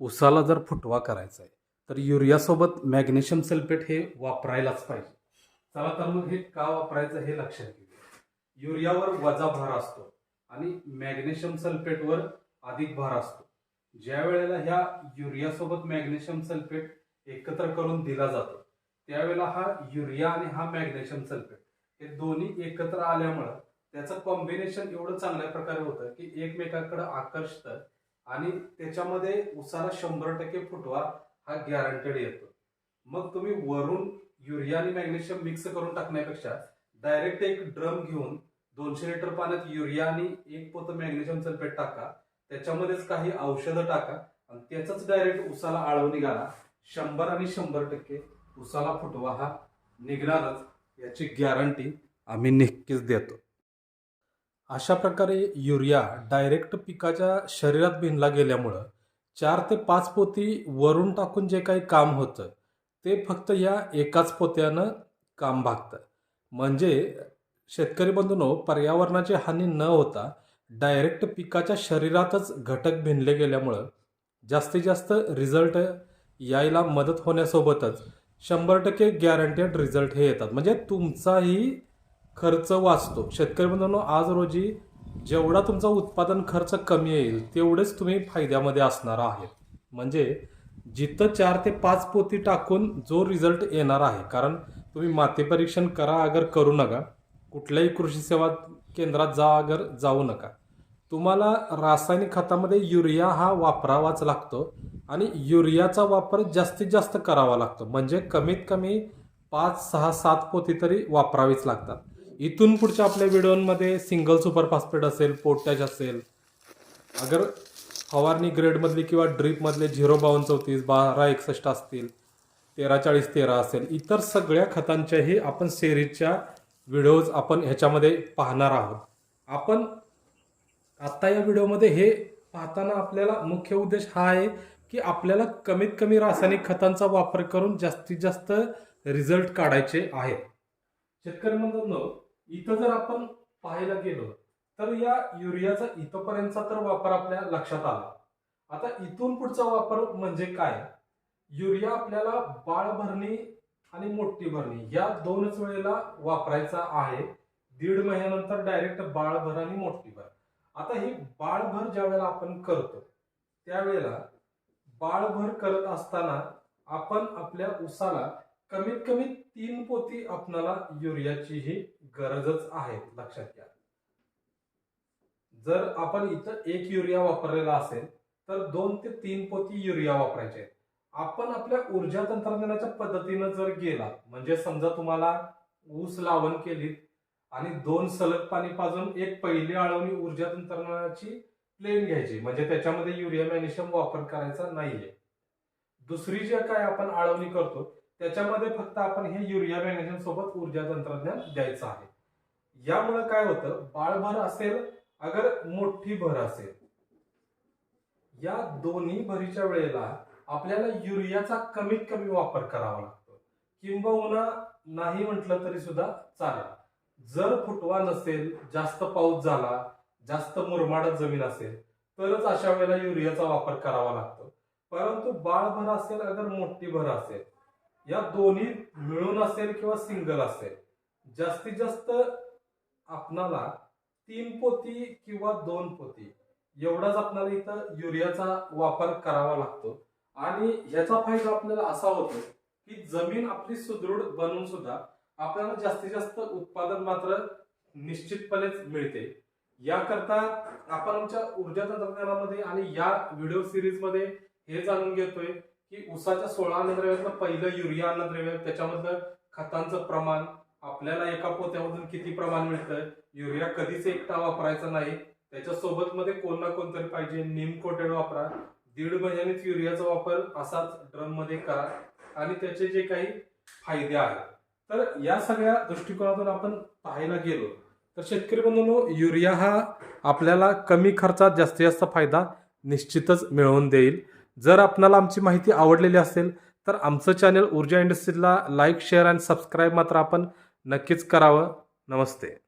उसाला जर फुटवा करायचा आहे तर युरियासोबत मॅग्नेशियम सल्फेट हे वापरायलाच पाहिजे. चला तर मग हे का वापरायचं हे लक्षात घेऊया. युरियावर वजा भार असतो आणि मॅग्नेशियम सल्फेटवर अधिक भार असतो. ज्या वेळेला ह्या युरियासोबत मॅग्नेशियम सल्फेट एकत्र करून दिला जातो त्यावेळेला हा युरिया आणि हा मॅग्नेशियम सल्फेट हे दोन्ही एकत्र आल्यामुळं त्याचं कॉम्बिनेशन एवढं चांगल्या प्रकारे होतं की एकमेकांकडे आकर्षतं आणि त्याच्यामध्ये उसाला शंभर टक्के फुटवा हा गॅरंटेड येतो. मग तुम्ही वरून युरिया आणि मॅग्नेशियम मिक्स करून टाकण्यापेक्षा डायरेक्ट एक ड्रम घेऊन दोनशे लिटर पाण्यात युरिया आणि एक पोतं मॅग्नेशियम सल्फेट टाका. त्याच्यामध्येच काही औषधं टाका आणि त्याचाच डायरेक्ट उसाला आळवणी निघाला. शंभर आणि शंभर टक्के उसाला फुटवा हा निघणारच. याची गॅरंटी आम्ही नक्कीच देतो. अशा प्रकारे युरिया डायरेक्ट पिकाच्या शरीरात भिनला गेल्यामुळं चार ते पाच पोती वरून टाकून जे काही काम होतं ते फक्त या एकाच पोत्यानं काम भागतं. म्हणजे शेतकरी बंधूंनो पर्यावरणाची हानी न होता डायरेक्ट पिकाच्या शरीरातच घटक भिनले गेल्यामुळं जास्तीत जास्त रिझल्ट यायला मदत होण्यासोबतच शंभर टक्के गॅरंटेड रिझल्ट हे येतात. म्हणजे तुमचाही खर्च वाचतो. शेतकरी बंधूंनो आज रोजी जेवढा तुमचा उत्पादन खर्च कमी येईल तेवढेच तुम्ही फायद्यामध्ये असणार आहेत. म्हणजे जिथं चार ते पाच पोती टाकून जो रिझल्ट येणार आहे कारण तुम्ही माती परीक्षण करा अगर करू नका. कुठल्याही कृषी सेवा केंद्रात जा अगर जाऊ नका. तुम्हाला रासायनिक खतामध्ये युरिया हा वापरावाच लागतो आणि युरियाचा वापर जास्तीत जास्त करावा लागतो. म्हणजे कमीत कमी पाच सहा सात पोती तरी वापरावीच लागतात. इथून पुढच्या आपल्या व्हिडिओमध्ये सिंगल सुपर फॉस्फेट असेल पोटॅश असेल अगर फवारणी ग्रेडमधली किंवा ड्रीपमधले झिरो बावन्न चौतीस बारा एकसष्ट असतील तेरा चाळीस तेरा असेल इतर सगळ्या खतांच्याही आपण सेरीजच्या व्हिडिओज आपण ह्याच्यामध्ये पाहणार आहोत. आपण आत्ता या व्हिडिओमध्ये हे पाहताना आपल्याला मुख्य उद्देश हा आहे की आपल्याला कमीत कमी रासायनिक खतांचा वापर करून जास्तीत जास्त रिझल्ट काढायचे आहेत शेतकरी म्हणतो इथं जर आपण पाहायला गेलो तर या युरियाचा इथंपर्यंतचा तर वापर आपल्या लक्षात आला. आता इथून पुढचा वापर म्हणजे काय? युरिया आपल्याला बाळ भरणी आणि मोठी भरणी या दोनच वेळेला वापरायचा आहे. दीड महिन्यानंतर डायरेक्ट बाळभर आणि मोठी भर. आता ही बाळभर ज्या वेळेला आपण करतो त्यावेळेला बाळभर करत असताना आपण आपल्या उसाला कमीत कमी तीन पोती आपणाला युरियाची ही गरजच आहे लक्षात घ्या. जर आपण इथं एक युरिया वापरलेला असेल तर दोन ते तीन पोती युरिया वापरायचे आपण आपल्या ऊर्जा तंत्रज्ञानाच्या पद्धतीनं जर गेला म्हणजे समजा तुम्हाला ऊस लावण केली आणि दोन सलग पाणी पाजून एक पहिली आळवणी ऊर्जा तंत्रज्ञानाची प्लेन घ्यायची म्हणजे त्याच्यामध्ये युरिया मॅग्नेशियम वापर करायचा नाहीये. दुसरी जे काय आपण आळवणी करतो त्याच्यामध्ये फक्त आपण हे युरिया मॅग्नेशियम सोबत ऊर्जा तंत्रज्ञान द्यायचं आहे. यामुळे काय होतं? बाळभर असेल अगर मोठी भर असेल. या दोन्ही भरीच्या वेळेला आपल्याला युरियाचा कमीत कमी वापर करावा लागतो. किंबहुना नाही म्हटलं तरी सुद्धा चालेल. जर फुटवा नसेल जास्त पाऊस झाला जास्त मुरमाडत जमीन असेल तरच अशा वेळेला युरियाचा वापर करावा लागतो. परंतु बाळभर असेल अगर मोठी भर असेल या दोन्ही मिळून असेल किंवा सिंगल असेल जास्तीत जास्त आपणाला तीन पोती किंवा दोन पोती एवढाच आपल्याला इथं युरियाचा वापर करावा लागतो. आणि याचा फायदा आपल्याला असा होतो की जमीन आपली सुदृढ बनवून सुद्धा आपल्याला जास्तीत जास्त उत्पादन मात्र निश्चितपणेच मिळते. याकरता आपण आमच्या ऊर्जा तंत्रज्ञानामध्ये आणि या व्हिडिओ सिरीजमध्ये हे जाणून घेतोय की उसाच्या सोळा अन्नद्रव्यातलं पहिलं युरिया अन्नद्रव्य त्याच्यामधलं खतांचं प्रमाण आपल्याला एका पोत्यामधून किती प्रमाण मिळतं युरिया कधीच एकटा वापरायचा नाही. त्याच्यासोबत मध्ये कोण ना कोणतरी पाहिजे नीम कोटेड वापरा दीड महिन्यानेच युरियाचा वापर असाच ड्रममध्ये करा. आणि त्याचे जे काही फायदे आहेत. तर या सगळ्या दृष्टिकोनातून आपण पाहायला गेलो तर शेतकरी बंधूंनो युरिया हा आपल्याला कमी खर्चात जास्तीत जास्त फायदा निश्चितच मिळवून देईल. जर आपणाला आमची माहिती आवडलेली असेल तर आमचं चॅनल ऊर्जा इंडस्ट्रीला लाईक शेअर आणि सबस्क्राईब मात्र आपण नक्कीच करावं. नमस्ते.